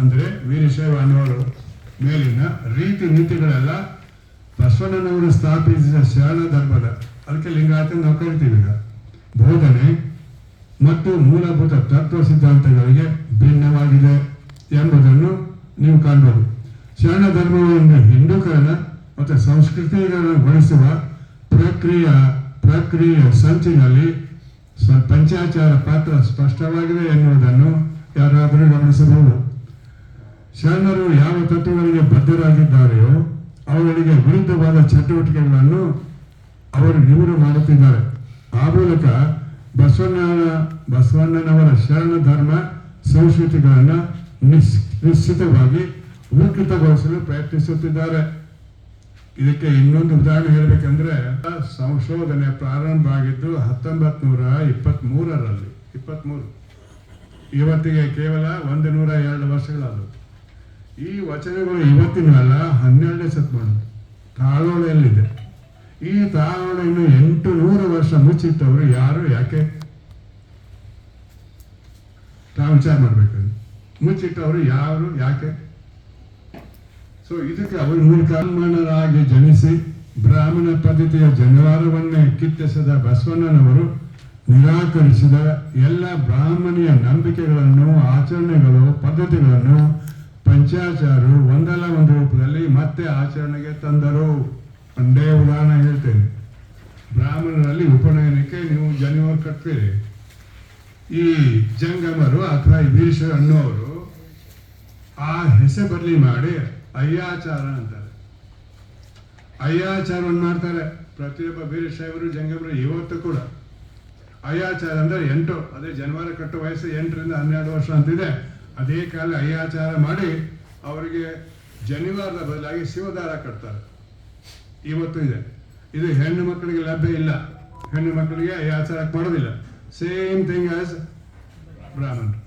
ಅಂದರೆ ವೀರಶೈವ ಅನ್ನೋರು ಮೇಲಿನ ರೀತಿ ನೀತಿಗಳೆಲ್ಲ ಬಸವಣ್ಣನವರು ಸ್ಥಾಪಿಸಿದ ಶರಣ ಧರ್ಮದ. ಅದಕ್ಕೆ ಲಿಂಗಾಯತ ನಾವು ಕರಿತೀವಿ ಈಗ. ಬೋಧನೆ ಮತ್ತು ಮೂಲಭೂತ ತತ್ವ ಸಿದ್ಧಾಂತಗಳಿಗೆ ಭಿನ್ನವಾಗಿದೆ ಎಂಬುದನ್ನು ನೀವು ಕಾಣಬಹುದು ಶರಣ ಧರ್ಮವನ್ನು ಹಿಂದೂಕರಣ ಮತ್ತು ಸಂಸ್ಕೃತಿಗೊಳಿಸುವ ಪ್ರಕ್ರಿಯ, ಪ್ರಕ್ರಿಯೆ ಸಂಚಿನಲ್ಲಿ ಪಂಚಾಚಾರ ಪಾತ್ರ ಸ್ಪಷ್ಟವಾಗಿದೆ ಎನ್ನುವುದನ್ನು ಯಾರಾದರೂ ಗಮನಿಸಬಹುದು. ಶರಣರು ಯಾವ ತತ್ವಗಳಿಗೆ ಬದ್ಧರಾಗಿದ್ದಾರೆಯೋ ಅವುಗಳಿಗೆ ವಿರುದ್ಧವಾದ ಚಟುವಟಿಕೆಗಳನ್ನು ಅವರು ಇವರು ಮಾಡುತ್ತಿದ್ದಾರೆ. ಆ ಮೂಲಕ ಬಸವಣ್ಣನ, ಬಸವಣ್ಣನವರ ಶರಣ ಧರ್ಮ ಸಂಸ್ಕೃತಿಗಳನ್ನು ನಿಶ್ ನಿಶ್ಚಿತವಾಗಿ ವಿಕೃತಗೊಳಿಸಲು ಪ್ರಯತ್ನಿಸುತ್ತಿದ್ದಾರೆ. ಇದಕ್ಕೆ ಇನ್ನೊಂದು ಉದಾಹರಣೆ ಹೇಳಬೇಕಂದ್ರೆ, ಸಂಶೋಧನೆ ಪ್ರಾರಂಭ ಆಗಿದ್ದು ಹತ್ತೊಂಬತ್ ನೂರ ಇಪ್ಪತ್ತ್ ಮೂರರಲ್ಲಿ ಇಪ್ಪತ್ತ್ಮೂರು ಇವತ್ತಿಗೆ ಕೇವಲ ಒಂದು ನೂರ ಎರಡು ವರ್ಷಗಳಾದವು. ಈ ವಚನಗಳು ಇವತ್ತಿನಲ್ಲ ಹನ್ನೆರಡನೇ ಶತಮಾನ. ತಾಳೋಳೆಯಲ್ಲಿದೆ ಈ ತಾಳೋಳೆಯನ್ನು ಎಂಟು ನೂರು ವರ್ಷ ಮುಚ್ಚಿಟ್ಟವರು ಯಾರು, ಯಾಕೆ? ತಾವು ವಿಚಾರ ಮಾಡಬೇಕು. ಮುಚ್ಚಿಟ್ಟವರು ಯಾರು, ಯಾಕೆ? ಸೊ ಇದಕ್ಕೆ ಅವರು ಮೂರ್ಖಾನ್ಮಣರಾಗಿ ಜನಿಸಿ ಬ್ರಾಹ್ಮಣ ಪದ್ಧತಿಯ ಜನವಾರವನ್ನೇ ಕಿತ್ತೆಸದ ಬಸವಣ್ಣನವರು ನಿರಾಕರಿಸಿದ ಎಲ್ಲ ಬ್ರಾಹ್ಮಣಿಯ ನಂಬಿಕೆಗಳನ್ನು, ಆಚರಣೆಗಳು, ಪದ್ಧತಿಗಳನ್ನು ಪಂಚಾಚಾರು ಒಂದಲ್ಲ ಒಂದು ರೂಪದಲ್ಲಿ ಮತ್ತೆ ಆಚರಣೆಗೆ ತಂದರು. ಒಂದೇ ಉದಾಹರಣೆ ಹೇಳ್ತೇನೆ. ಬ್ರಾಹ್ಮಣರಲ್ಲಿ ಉಪನಯನಕ್ಕೆ ನೀವು ಜನಿವಾರ ಕಟ್ತೀರಿ. ಈ ಜಂಗಮರು ಅಥವಾ ಈ ವೀರೇಶ್ವರ ಅನ್ನೋರು ಆ ಹೆಸರು ಬದಲಿ ಮಾಡಿ ಅಯ್ಯಾಚಾರ ಅಂತಾರೆ. ಅಯ್ಯಾಚಾರವನ್ನು ಮಾಡ್ತಾರೆ. ಪ್ರತಿಯೊಬ್ಬ ವೀರಶೈವರು, ಜಂಗಮರು ಇವತ್ತು ಕೂಡ. ಅಯ್ಯಾಚಾರ ಅಂದರೆ ಎಂಟು. ಅದೇ ಜನವರಿ ಕಟ್ಟೋ ವಯಸ್ಸು ಎಂಟರಿಂದ ಹನ್ನೆರಡು ವರ್ಷ ಅಂತಿದೆ. ಅದೇ ಕಾಲ ಅಯ್ಯಾಚಾರ ಮಾಡಿ ಅವರಿಗೆ ಜನಿವಾರದ ಬದಲಾಗಿ ಶಿವದಾರ ಕಟ್ತಾರೆ. ಇವತ್ತು ಇದೆ. ಇದು ಹೆಣ್ಣು ಮಕ್ಕಳಿಗೆ ಲಭ್ಯ ಇಲ್ಲ. ಹೆಣ್ಣು ಮಕ್ಕಳಿಗೆ ಅಯ್ಯಾಚಾರ ಮಾಡೋದಿಲ್ಲ ಸೇಮ್ ಥಿಂಗ್ ಆಸ್ ಬ್ರಾಹ್ಮಣರು.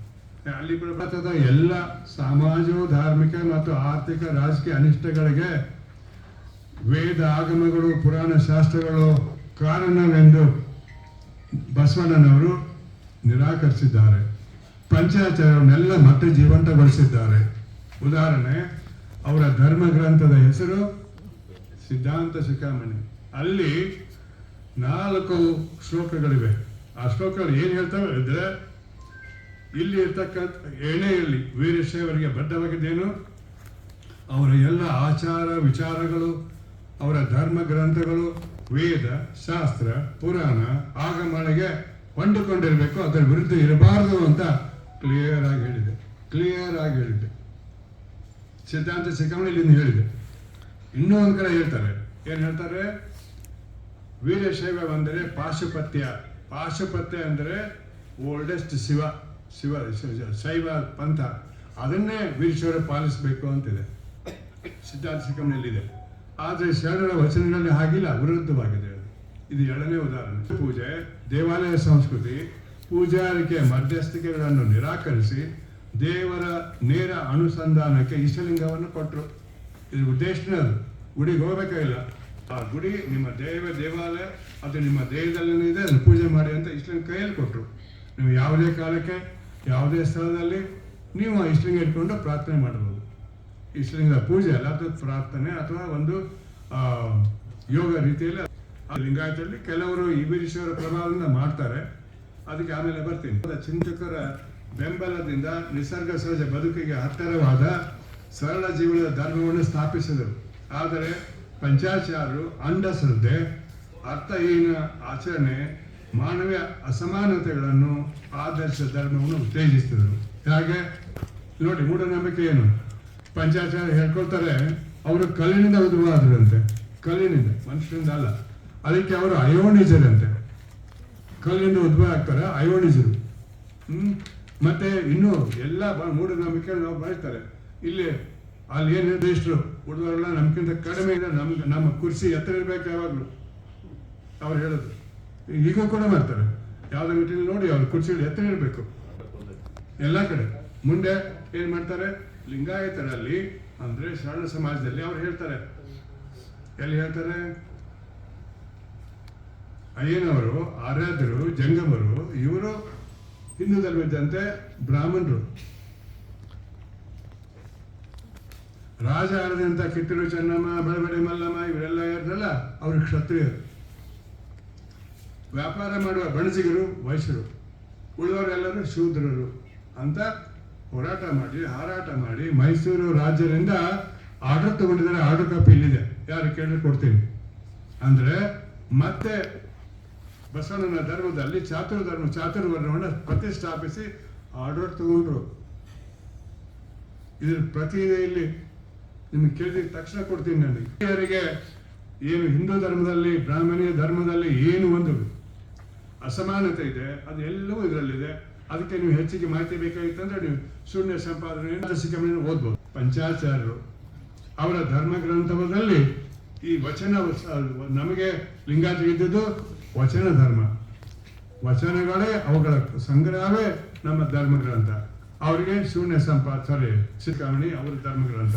ಅಲ್ಲಿ ಕೂಡ ಎಲ್ಲ ಸಮಾಜ ಧಾರ್ಮಿಕ ಮತ್ತು ಆರ್ಥಿಕ ರಾಜಕೀಯ ಅನಿಷ್ಟಗಳಿಗೆ ವೇದ ಆಗಮಗಳು, ಪುರಾಣ ಶಾಸ್ತ್ರಗಳು ಕಾರಣವೆಂದು ಬಸವಣ್ಣನವರು ನಿರಾಕರಿಸಿದ್ದಾರೆ. ಪಂಚಾಚಾರವನ್ನೆಲ್ಲ ಮತ್ತೆ ಜೀವಂತಗೊಳಿಸಿದ್ದಾರೆ. ಉದಾಹರಣೆ, ಅವರ ಧರ್ಮ ಗ್ರಂಥದ ಹೆಸರು ಸಿದ್ಧಾಂತ ಶಿಖಾಮಣಿ. ಅಲ್ಲಿ ನಾಲ್ಕು ಶ್ಲೋಕಗಳಿವೆ. ಆ ಶ್ಲೋಕಗಳು ಏನು ಹೇಳ್ತವೆ ಅಂದ್ರೆ, ಇಲ್ಲಿ ಇರ್ತಕ್ಕಂಥ ಎಣೆಯಲ್ಲಿ ವೀರಶೈವರಿಗೆ ಬದ್ಧವಾಗಿದ್ದೇನು, ಅವರ ಎಲ್ಲ ಆಚಾರ ವಿಚಾರಗಳು, ಅವರ ಧರ್ಮ ಗ್ರಂಥಗಳು, ವೇದ, ಶಾಸ್ತ್ರ, ಪುರಾಣ ಆಗಮಗಳಿಗೆ ಹೊಂದಿಕೊಂಡಿರಬೇಕು, ಅದರ ವಿರುದ್ಧ ಇರಬಾರದು ಅಂತ ಕ್ಲಿಯರ್ ಆಗಿ ಹೇಳಿದೆ. ಕ್ಲಿಯರ್ ಆಗಿ ಹೇಳಿದೆ. ಸಿದ್ಧಾಂತ ಶಿಖಾಮಣಿ ಇಲ್ಲಿಂದ ಹೇಳಿದೆ. ಇನ್ನೂ ಕಡೆ ಹೇಳ್ತಾರೆ. ಏನ್ ಹೇಳ್ತಾರೆ? ವೀರಶೈವ ಅಂದರೆ ಪಾಶುಪತ್ಯ. ಪಾಶುಪತ್ಯ ಅಂದರೆ ಓಲ್ಡೆಸ್ಟ್ ಶಿವ. ಶಿವ, ಶಿವ- ಪಂಥ. ಅದನ್ನೇ ವೀರಶೈವರು ಪಾಲಿಸಬೇಕು ಅಂತಿದೆ. ಸಿದ್ಧಾಂತ ಶಿಖಂನಲ್ಲಿದೆ ಆದರೆ ಶರಣರ ವಚನಗಳಲ್ಲಿ ಹಾಗಿಲ್ಲ, ವಿರುದ್ಧವಾಗಿದೆ. ಇದು ಎರಡನೇ ಉದಾಹರಣೆ. ಪೂಜೆ, ದೇವಾಲಯ ಸಂಸ್ಕೃತಿ ಪೂಜಾರಿಕೆಯ ಮಧ್ಯಸ್ಥಿಕೆಗಳನ್ನು ನಿರಾಕರಿಸಿ ದೇವರ ನೇರ ಅನುಸಂಧಾನಕ್ಕೆ ಇಷ್ಟಲಿಂಗವನ್ನು ಕೊಟ್ಟರು ಇದು ಉದ್ದೇಶನದು ಗುಡಿಗೆ ಹೋಗಬೇಕಾಗಿಲ್ಲ ಆ ಗುಡಿ ನಿಮ್ಮ ದೇವ ದೇವಾಲಯ, ಅದು ನಿಮ್ಮ ದೇಹದಲ್ಲೇ ಇದೆ, ಅದನ್ನು ಪೂಜೆ ಮಾಡಿ ಅಂತ ಇಷ್ಟಲಿಂಗ ಕೈಯಲ್ಲಿ ಕೊಟ್ಟರು ನೀವು ಯಾವುದೇ ಕಾಲಕ್ಕೆ, ಯಾವುದೇ ಸ್ಥಳದಲ್ಲಿ ನೀವು ಆ ಇಷ್ಟಲಿಂಗ ಇಟ್ಕೊಂಡು ಪ್ರಾರ್ಥನೆ ಮಾಡಬಹುದು. ಇಷ್ಟಲಿಂಗದ ಪೂಜೆ ಅಲ್ಲ, ಅದು ಪ್ರಾರ್ಥನೆ ಅಥವಾ ಒಂದು ಯೋಗ ರೀತಿಯಲ್ಲಿ. ಆ ಲಿಂಗಾಯತದಲ್ಲಿ ಕೆಲವರು ಈ ವೀರೇಶ್ವರ ಪ್ರಭಾವದಿಂದ ಮಾಡ್ತಾರೆ. ಅದಕ್ಕೆ ಆಮೇಲೆ ಬರ್ತೀನಿ. ಚಿಂತಕರ ಬೆಂಬಲದಿಂದ ನಿಸರ್ಗ ಸಹಜ ಬದುಕಿಗೆ ಹತ್ತಿರವಾದ ಸರಳ ಜೀವನದ ಧರ್ಮವನ್ನು ಸ್ಥಾಪಿಸಿದರು. ಆದರೆ ಪಂಚಾಚಾರರು ಅಂಧಶ್ರದ್ಧೆ ಅರ್ಥಹೀನ ಆಚರಣೆ, ಮಾನವೀಯ ಅಸಮಾನತೆಗಳನ್ನು ಆದರ್ಶ ಧರ್ಮವನ್ನು ಉತ್ತೇಜಿಸಿದರು. ಹಾಗೆ? ನೋಡಿ, ಮೂಢನಂಬಿಕೆ ಏನು? ಪಂಚಾಚಾರ ಹೇಳ್ಕೊಳ್ತಾರೆ, ಅವರು ಕಲ್ಲಿನಿಂದ ಉದ್ಭವ ಆದ್ರಂತೆ ಕಲ್ಲಿನಿಂದ ಮನುಷ್ಯರಿಂದ ಅಲ್ಲ. ಅದಕ್ಕೆ ಅವರು ಅಯೋನಿಜರಂತೆ. ಕಲ್ಲಿಂದ ಉದ್ಭವ ಆಗ್ತಾರೆ ಅಯೋನಿಜರು ಹ್ಮ್. ಮತ್ತೆ ಇನ್ನು ಎಲ್ಲ ಮೂಢನಂಬಿಕೆ ನಾವು ಬಳಸ್ತಾರೆ ಇಲ್ಲಿ ಅಲ್ಲಿ ಏನು ನಿರ್ದಿಷ್ಟರು? ಉಳಿದವರೆಲ್ಲ ನಮ್ಗಿಂತ ಕಡಿಮೆ ಇದೆ ನಮ್ಗೆ ನಮ್ಮ ಕುರ್ಸಿ ಎತ್ತರ ಇರ್ಬೇಕು ಯಾವಾಗಲೂ. ಅವ್ರು ಹೇಳೋದು. ಈಗ ಕೂಡ ಮಾಡ್ತಾರೆ. ಯಾವ್ದೋ ಮೀಟಿಂಗ್ ನೋಡಿ ಅವ್ರ ಕುರ್ಸಿಗಳು ಎತ್ತರ ಇರಬೇಕು. ಎಲ್ಲ ಕಡೆ. ಮುಂದೆ ಏನು ಮಾಡ್ತಾರೆ? ಲಿಂಗಾಯತರಲ್ಲಿ ಅಂದ್ರೆ ಶರಣ ಸಮಾಜದಲ್ಲಿ ಅವ್ರು ಹೇಳ್ತಾರೆ. ಎಲ್ಲಿ ಹೇಳ್ತಾರೆ? ಅಯ್ಯನವರು, ಆರಾಧ್ಯರು, ಜಂಗಮರು, ಇವರು ಹಿಂದೂ ಧರ್ಮದಂತೆ ಬ್ರಾಹ್ಮಣರು. ರಾಜ ಅಂತ ಕಿತ್ತೂರು ಚೆನ್ನಮ್ಮ ಬೆಳಬೆಡೆ ಮಲ್ಲಮ್ಮ, ಇವರೆಲ್ಲ ಇರಲ್ಲ ಅವರು ಕ್ಷತ್ರಿಯರು. ವ್ಯಾಪಾರ ಮಾಡುವ ಬಣಸಿಗರು, ವೈಶ್ಯರು. ಉಳಿದವರೆಲ್ಲರೂ ಶೂದ್ರರು ಅಂತ ಹೋರಾಟ ಮಾಡಿ, ಹಾರಾಟ ಮಾಡಿ ಮೈಸೂರು ರಾಜ್ಯದಿಂದ ಆರ್ಡರ್ ತಗೊಂಡಿದ್ದಾರೆ. ಆರ್ಡರ್ ಕಾಪಿ ಇಲ್ಲಿದೆ. ಯಾರು ಕೇಳಿ ಕೊಡ್ತೀನಿ. ಅಂದ್ರೆ ಮತ್ತೆ ಬಸವಣ್ಣನ ಧರ್ಮದಲ್ಲಿ ಚಾತುರ್ ಧರ್ಮ ಚಾತುರ್ವರ್ಣವನ್ನು ಪ್ರತಿಷ್ಠಾಪಿಸಿ ಆರ್ಡರ್ ತಗೊಂಡ್ರು. ಇದ್ರ ಪ್ರತಿ ಇಲ್ಲಿ ನಿಮ್ಗೆ ಕೇಳಿದ ತಕ್ಷಣ ಕೊಡ್ತೀನಿ ನನಗೆ. ಹಿರಿಯರಿಗೆ ಏನು ಹಿಂದೂ ಧರ್ಮದಲ್ಲಿ, ಬ್ರಾಹ್ಮಣೀಯ ಧರ್ಮದಲ್ಲಿ ಏನು ಒಂದು ಅಸಮಾನತೆ ಇದೆ, ಅದು ಎಲ್ಲವೂ ಇದರಲ್ಲಿದೆ. ಅದಕ್ಕೆ ನೀವು ಹೆಚ್ಚಿಗೆ ಮಾಹಿತಿ ಬೇಕಾಗಿತ್ತಂದ್ರೆ ನೀವು ಶೂನ್ಯ ಸಂಪಾದನೆ ಓದ್ಬೋದು. ಪಂಚಾಚಾರ್ಯರು ಅವರ ಧರ್ಮ ಗ್ರಂಥದಲ್ಲಿ ಈ ವಚನ ನಮಗೆ ಲಿಂಗಾಯತ ಇದ್ದದ್ದು ವಚನ ಧರ್ಮ. ವಚನಗಳೇ ಅವುಗಳ ಸಂಗ್ರಹವೇ ನಮ್ಮ ಧರ್ಮಗ್ರಂಥ. ಅವರಿಗೆ ಶೂನ್ಯ ಸಂಪಾದ ಸಾರಿ ಸಿಕ್ಕಾಮಣಿ ಅವರ ಧರ್ಮಗ್ರಂಥ.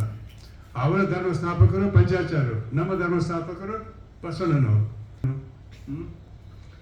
ಅವರ ಧರ್ಮ ಸ್ಥಾಪಕರು ಪಂಚಾಚಾರ್ಯರು, ನಮ್ಮ ಧರ್ಮ ಸ್ಥಾಪಕರು ಬಸವಣ್ಣನವರು